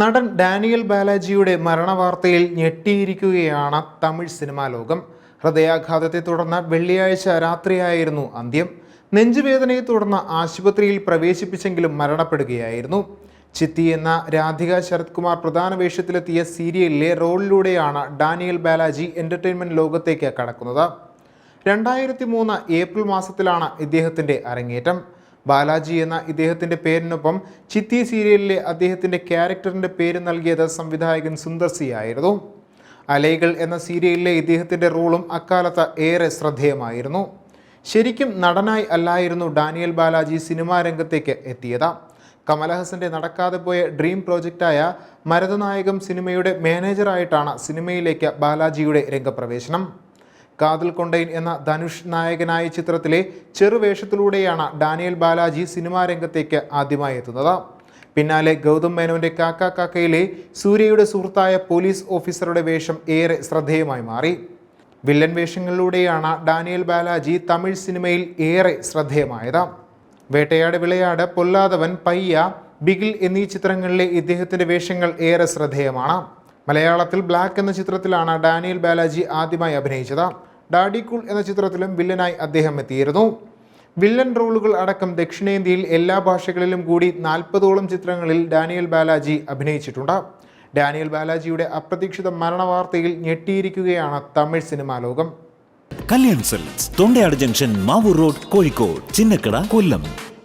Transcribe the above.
നടൻ ഡാനിയൽ ബാലാജിയുടെ മരണവാർത്തയിൽ ഞെട്ടിയിരിക്കുകയാണ് തമിഴ് സിനിമാ ലോകം. ഹൃദയാഘാതത്തെ തുടർന്ന് വെള്ളിയാഴ്ച രാത്രിയായിരുന്നു അന്ത്യം. നെഞ്ചുവേദനയെ തുടർന്ന് ആശുപത്രിയിൽ പ്രവേശിപ്പിച്ചെങ്കിലും മരണപ്പെടുകയായിരുന്നു. ചിത്തി എന്ന രാധിക ശരത് കുമാർ പ്രധാന വേഷത്തിലെത്തിയ സീരിയലിലെ റോളിലൂടെയാണ് ഡാനിയൽ ബാലാജി എന്റർടൈൻമെന്റ് ലോകത്തേക്ക് കടക്കുന്നത്. രണ്ടായിരത്തി മൂന്ന് ഏപ്രിൽ മാസത്തിലാണ് ഇദ്ദേഹത്തിന്റെ അരങ്ങേറ്റം. ബാലാജി എന്ന ഇദ്ദേഹത്തിന്റെ പേരിനൊപ്പം ചിത്തി സീരിയലിലെ അദ്ദേഹത്തിന്റെ ക്യാരക്ടറിന്റെ പേര് നൽകിയത് സംവിധായകൻ സുന്ദർ സി ആയിരുന്നു. അലൈകൾ എന്ന സീരിയലിലെ ഇദ്ദേഹത്തിന്റെ റോളും അക്കാലത്ത് ഏറെ ശ്രദ്ധേയമായിരുന്നു. ശരിക്കും നടനായി അല്ലായിരുന്നു ഡാനിയൽ ബാലാജി സിനിമാ രംഗത്തേക്ക് എത്തിയത്. കമലഹാസന്റെ നടക്കാതെ പോയ ഡ്രീം പ്രോജക്റ്റായ മരതനായകം സിനിമയുടെ മാനേജറായിട്ടാണ് സിനിമയിലേക്ക് ബാലാജിയുടെ രംഗപ്രവേശനം. കാതൽ കൊണ്ടൈൻ എന്ന ധനുഷ് നായകനായ ചിത്രത്തിലെ ചെറുവേഷത്തിലൂടെയാണ് ഡാനിയൽ ബാലാജി സിനിമാ രംഗത്തേക്ക് ആദ്യമായി എത്തുന്നത്. പിന്നാലെ ഗൗതം മേനോന്റെ കാക്ക കാക്കയിലെ സൂര്യയുടെ സുഹൃത്തായ പോലീസ് ഓഫീസറുടെ വേഷം ഏറെ ശ്രദ്ധേയമായി മാറി. വില്ലൻ വേഷങ്ങളിലൂടെയാണ് ഡാനിയൽ ബാലാജി തമിഴ് സിനിമയിൽ ഏറെ ശ്രദ്ധേയമായത്. വേട്ടയാട് വിളയാട് പൊല്ലാതവൻ പയ്യ ബിഗിൽ എന്നീ ചിത്രങ്ങളിലെ ഇദ്ദേഹത്തിന്റെ വേഷങ്ങൾ ഏറെ ശ്രദ്ധേയമാണ്. മലയാളത്തിൽ ബ്ലാക്ക് എന്ന ചിത്രത്തിലാണ് ഡാനിയൽ ബാലാജി ആദ്യമായി അഭിനയിച്ചത്. ഡാഡി കൂൾ എന്ന ചിത്രത്തിലും വില്ലനായി അദ്ദേഹം എത്തിയിരുന്നു. വില്ലൻ റോളുകൾ അടക്കം ദക്ഷിണേന്ത്യയിൽ എല്ലാ ഭാഷകളിലും കൂടി നാൽപ്പതോളം ചിത്രങ്ങളിൽ ഡാനിയൽ ബാലാജി അഭിനയിച്ചിട്ടുണ്ട്. ഡാനിയൽ ബാലാജിയുടെ അപ്രതീക്ഷിത മരണവാർത്തയിൽ ഞെട്ടിയിരിക്കുകയാണ് തമിഴ് സിനിമാ ലോകം. Kalyan Silks Thondayad junction Mavoor road Kozhikode Chinnakada Kollam.